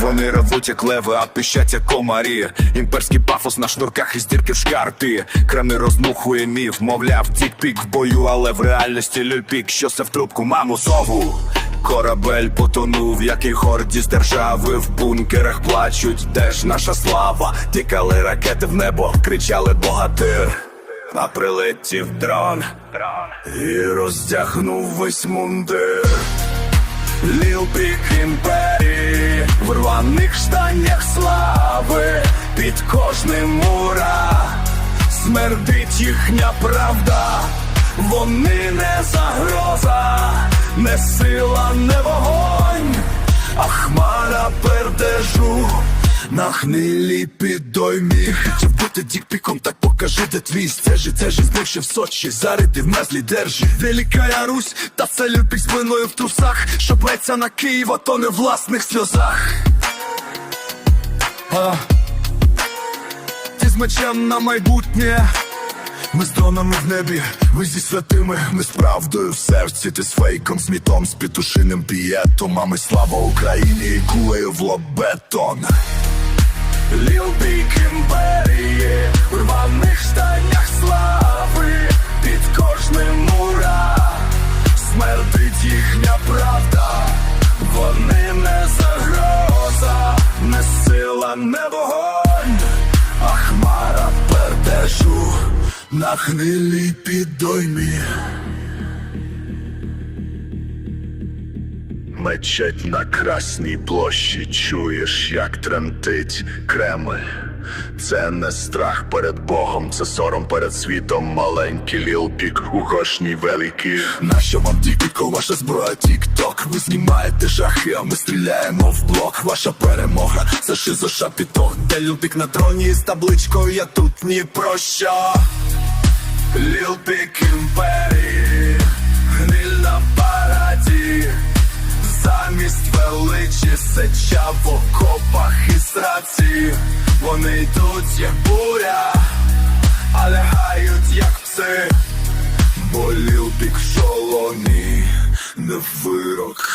Вони ревуть як леви, а пищать як комарі. Імперський пафос на шнурках і здірки в шкарпі Креми роздмухує міф, мовляв, тік-пік в бою, але в реальності люльпік, що се в трубку маму сову Корабель потонув, як і гордість держави. В бункерах плачуть, де ж наша слава? Тікали ракети в небо, кричали богатир А прилетів дрон і роздягнув весь мундир. Ліл Пік імперії в рваних штанях слави. Під кожним мура смердить їхня правда, вони не загроза, не сила, не вогонь, а хмара пердежу. На хнилі підоймі Чи бути дікпіком, так покажи, де твій стежі. Це ж в Сочі, зариди в мезлі держі. Велика Русь, та це люпік спиною в трусах. Що беться на Київ, а то не в власних сльозах. А, Ти з мечем на майбутнє ми з дронами в небі, ви зі святими, ми з правдою в серці, ти з фейком, з мітом, з петушиним пієтом, а ми слава Україні і кулею в лоб бетон. Ліл імперії, в рваних штанях слави, під кожним мура, смердить їхня правда, вони не загроза, не сила, не вогонь, а хмара пердежу на гнилій підоймі. Мечеть на красній площі, чуєш, як тремтить Кремль. Це не страх перед Богом, це сором перед світом. Маленький лілпік, у гошній великий. Нащо вам тільки ваша зброя, тік-ток? Ви знімаєте жахи, а ми стріляємо в блок. Ваша перемога, це шизоша підток. Де лілпік на троні з табличкою, я тут ні про що. Лілпік імперії, гниль на параді. Замість величі сеча в окопах і сраці. Вони йдуть як буря, а лягають як пси. Бо лілпік в шоломі, не вирок